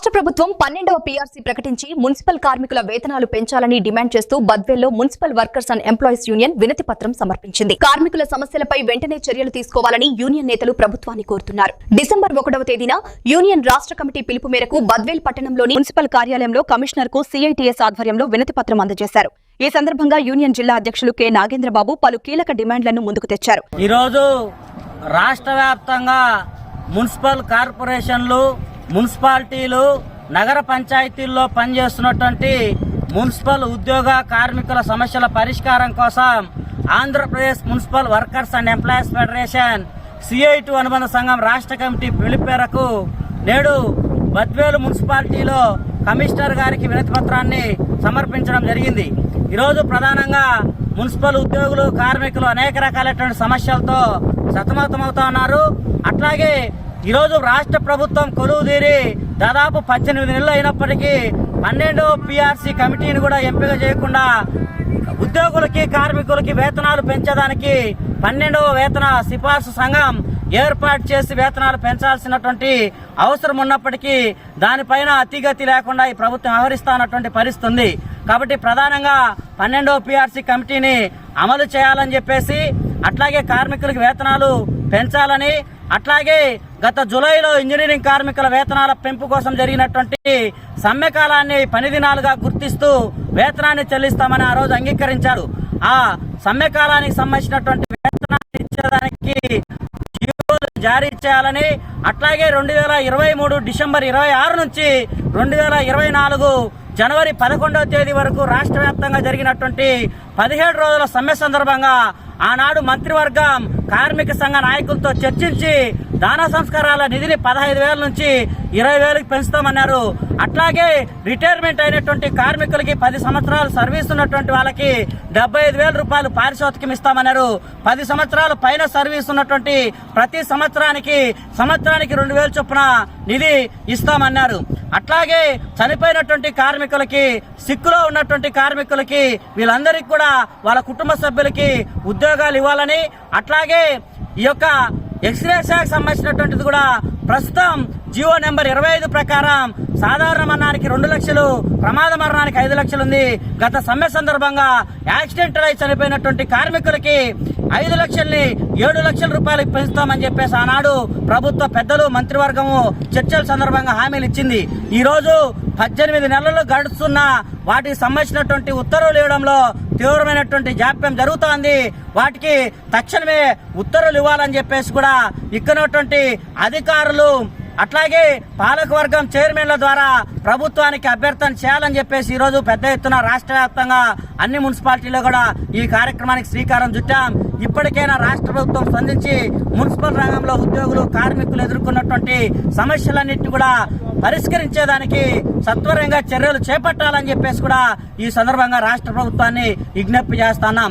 రాష్ట్ర ప్రభుత్వం పన్నెండవ పీఆర్సీ ప్రకటించి మున్సిపల్ కార్మికుల వేతనాలు పెంచాలని డిమాండ్ చేస్తూ బద్వేల్లో municipal workers and employees union వినతి పత్రం సమర్పించింది. కార్మికుల సమస్యలపై వెంటనే చర్యలు తీసుకోవాలని యూనియన్ నేతలు ప్రభుత్వాన్ని కోరుతున్నారు. డిసెంబర్ ఒకటవ తేదీన యూనియన్ రాష్ట్ర కమిటీ పిలుపు మేరకు బద్వేల్ పట్టణంలోని మున్సిపల్ కార్యాలయంలో కమిషనర్కు సిఐటిఎస్ ఆధ్వర్యంలో వినతి పత్రం అందజేశారు. ఈ సందర్భంగా యూనియన్ జిల్లా అధ్యక్షులు కె. నాగేంద్రబాబు పలు కీలక డిమాండ్లను ముందుకు తెచ్చారు. ఈరోజు రాష్ట్ర వ్యాప్తంగా మున్సిపల్ కార్పొరేషన్లు మున్సిపాలిటీలు నగర పంచాయతీల్లో పనిచేస్తున్నటువంటి మున్సిపల్ ఉద్యోగ కార్మికుల సమస్యల పరిష్కారం కోసం Andhra Pradesh municipal workers and employees federation CIT అనుబంధ సంఘం రాష్ట్ర కమిటీ పిలుపు నేడు బద్వేలు మున్సిపాలిటీలో కమిషనర్ గారికి వినతి పత్రాన్ని సమర్పించడం జరిగింది. ఈరోజు ప్రధానంగా మున్సిపల్ ఉద్యోగులు కార్మికులు అనేక రకాలైనటువంటి సమస్యలతో సతమతమవుతా ఉన్నారు. అట్లాగే ఈరోజు రాష్ట్ర ప్రభుత్వం కొలువు తీరి దాదాపు పద్దెనిమిది నెలలు అయినప్పటికీ పన్నెండో పిఆర్సీ కమిటీని కూడా ఎంపిక చేయకుండా ఉద్యోగులకి కార్మికులకి వేతనాలు పెంచడానికి పన్నెండవ వేతన సిఫార్సు సంఘం ఏర్పాటు చేసి వేతనాలు పెంచాల్సినటువంటి అవసరం ఉన్నప్పటికీ దానిపైన అతిగతి లేకుండా ఈ ప్రభుత్వం వ్యవహరిస్తున్నటువంటి పరిస్థితి ఉంది. కాబట్టి ప్రధానంగా పన్నెండవ పిఆర్సీ కమిటీని అమలు చేయాలని చెప్పేసి అట్లాగే కార్మికులకు వేతనాలు పెంచాలని అట్లాగే గత జూలైలో ఇంజనీరింగ్ కార్మికుల వేతనాల పెంపు కోసం జరిగినటువంటి సమ్మె కాలాన్ని పని దినాలుగా గుర్తిస్తూ వేతనాన్ని చెల్లిస్తామని ఆ రోజు అంగీకరించారు. ఆ సమ్మె కాలానికి సంబంధించినటువంటి వేతనాన్ని ఇచ్చేదానికి జారీ చేయాలని అట్లాగే రెండు వేల ఇరవై మూడు డిసెంబర్ ఇరవై ఆరు నుంచి రెండు వేల ఇరవై నాలుగు జనవరి పదకొండవ తేదీ వరకు రాష్ట్ర వ్యాప్తంగా జరిగినటువంటి పదిహేడు రోజుల సమ్మె సందర్భంగా ఆనాడు మంత్రివర్గం కార్మిక సంఘ నాయకులతో చర్చించి దాన సంస్కారాల నిధిని పదహైదు వేల నుంచి ఇరవై వేలకు పెంచుతామన్నారు. అట్లాగే రిటైర్మెంట్ అయినటువంటి కార్మికులకి పది సంవత్సరాలు సర్వీస్ ఉన్నటువంటి వాళ్ళకి డెబ్బై ఐదు వేల రూపాయలు పారితోషికం ఇస్తామన్నారు. పది సంవత్సరాలు పైన సర్వీస్ ఉన్నటువంటి ప్రతి సంవత్సరానికి సంవత్సరానికి రెండు వేల చొప్పున నిధి ఇస్తామన్నారు. అట్లాగే చనిపోయినటువంటి కార్మికులకి సిక్కులో ఉన్నటువంటి కార్మికులకి వీళ్ళందరికీ కూడా వాళ్ళ కుటుంబ సభ్యులకి ఉద్యోగ ఉద్యోగాలు ఇవ్వాలని అట్లాగే ఈ యొక్క ఎక్స్రే శాఖ సంబంధించినటువంటిది కూడా ప్రస్తుతం జియో నెంబర్ ఇరవై ఐదు ప్రకారం సాధారణ మరణానికి రెండు లక్షలు ప్రమాద మరణానికి ఐదు లక్షలు ఉంది గత సమ్మె సందర్భంగా యాక్సిడెంట్ అయి చనిపోయినటువంటి కార్మికులకి ఐదు లక్షల్ని ఏడు లక్షల రూపాయలకు పెంచుతామని చెప్పేసి ఆనాడు ప్రభుత్వ పెద్దలు మంత్రివర్గము చర్చల సందర్భంగా హామీలు ఇచ్చింది. ఈ రోజు పద్దెనిమిది నెలలు గడుస్తున్న వాటికి సంబంధించినటువంటి ఉత్తర్వులు ఇవ్వడంలో తీవ్రమైనటువంటి జాప్యం జరుగుతోంది. వాటికి తక్షణమే ఉత్తర్వులు ఇవ్వాలని చెప్పేసి కూడా ఇక్కడ అధికారులు అట్లాగే పాలకవర్గం చైర్మన్ల ద్వారా ప్రభుత్వానికి అభ్యర్థన చేయాలని చెప్పేసి ఈరోజు పెద్ద ఎత్తున రాష్ట్ర వ్యాప్తంగా అన్ని మున్సిపాలిటీలో కూడా ఈ కార్యక్రమానికి శ్రీకారం చుట్టాం. ఇప్పటికైనా రాష్ట్ర ప్రభుత్వం స్పందించి మున్సిపల్ రంగంలో ఉద్యోగులు కార్మికులు ఎదుర్కొన్నటువంటి సమస్యలన్నింటినీ కూడా పరిష్కరించేదానికి సత్వరంగా చర్యలు చేపట్టాలని చెప్పేసి కూడా ఈ సందర్భంగా రాష్ట్ర ప్రభుత్వాన్ని విజ్ఞప్తి చేస్తున్నాం.